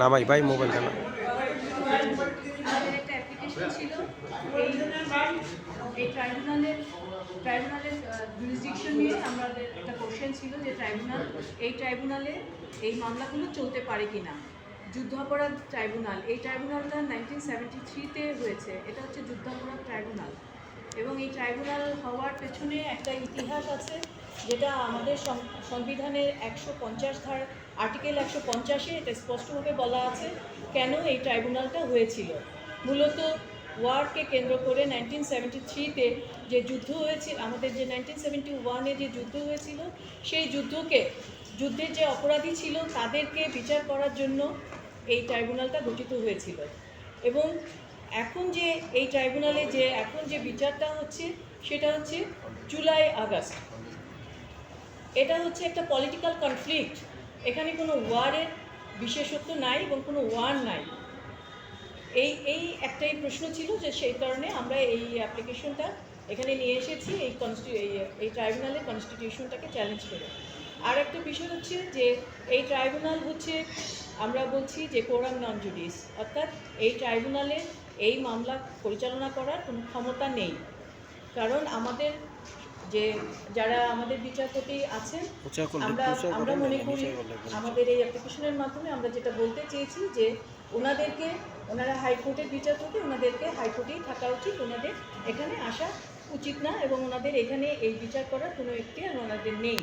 নামাই ভাই মোবাইলটা না ছিল এই ট্রাইব্যুনালের ট্রাইব্যুনালের নিয়ে আমাদের একটা কোশ্চেন ছিল যে ট্রাইব্যুনাল এই ট্রাইব্যুনালে এই মামলাগুলো চলতে পারে কিনা। যুদ্ধাপরাধ ট্রাইব্যুনাল এই ট্রাইব্যুনালটা নাইনটিন সেভেন্টি থ্রিতে হয়েছে এটা হচ্ছে যুদ্ধাপরাধ ট্রাইব্যুনাল এবং এই ট্রাইব্যুনাল হওয়ার পেছনে একটা ইতিহাস আছে। যেটা আমাদের সংবিধানের একশো পঞ্চাশ ধার আর্টিকেল একশো পঞ্চাশে এটা স্পষ্টভাবে বলা আছে কেন এই ট্রাইব্যুনালটা হয়েছিল। মূলত ওয়ারকে কেন্দ্র করে নাইনটিন সেভেন্টি থ্রিতে যে যুদ্ধ হয়েছিল, আমাদের যে নাইনটিন সেভেন্টি ওয়ানে যে যুদ্ধ হয়েছিল, সেই যুদ্ধকে, যুদ্ধের যে অপরাধী ছিল তাদেরকে বিচার করার জন্য এই ট্রাইব্যুনালটা গঠিত হয়েছিল। এবং এখন যে এই ট্রাইব্যুনালে যে, এখন যে বিচারটা হচ্ছে, সেটা হচ্ছে জুলাই আগস্ট। এটা হচ্ছে একটা পলিটিক্যাল কনফ্লিক্ট এখানে কোনো ওয়ারের বিশেষত্ব নাই এবং কোনো ওয়ার নাই। এই এই একটাই প্রশ্ন ছিল যে সেই কারণে আমরা এই অ্যাপ্লিকেশনটা এখানে নিয়ে এসেছি, এই কনস্টি এই ট্রাইব্যুনালের কনস্টিটিউশনটাকে চ্যালেঞ্জ করে। আর একটা বিষয় হচ্ছে যে এই ট্রাইব্যুনাল হচ্ছে, আমরা বলছি যে কোরাম নন জুডিস, অর্থাৎ এই ট্রাইব্যুনালে এই মামলা পরিচালনা করার কোনো ক্ষমতা নেই। কারণ আমাদের যে যারা আমাদের বিচারপতি আছেন আমরা আমরা মনে করি আমাদের এই অ্যাপ্লিকেশনের মাধ্যমে আমরা যেটা বলতে চেয়েছি যে ওনাদেরকে ওনারা হাইকোর্টের বিচারপতি ওনাদেরকে হাইকোর্টেই থাকা উচিত ওনাদের এখানে আসা উচিত না এবং ওনাদের এখানে এই বিচার করার কোনো একটি আর ওনাদের নেই।